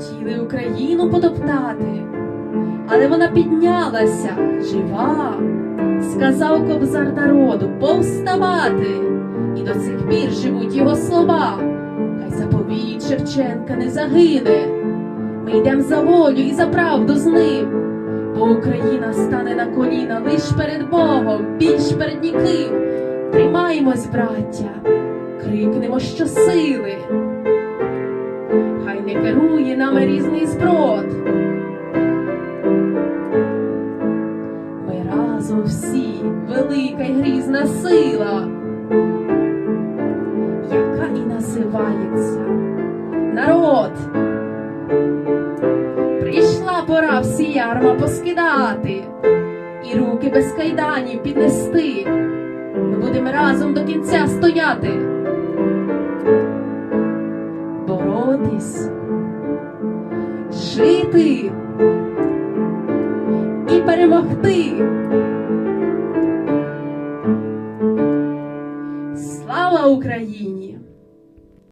хотіли Україну потоптати, але вона піднялася жива, сказав кобзар народу повставати, і до цих пір живуть його слова. Хай заповіт Шевченка не загине. Ми йдемо за волю і за правду з ним, бо Україна стане на коліна лиш перед Богом, більш перед ніким. Тримаємось, браття, крикнемо що сили. Хай керує нами різний зброд. Ми разом всі велика й грізна сила, яка і називається народ. Прийшла пора всі ярма поскидати і руки без кайданів піднести. Ми будемо разом до кінця стояти, боротись, жити і перемогти. Слава Україні!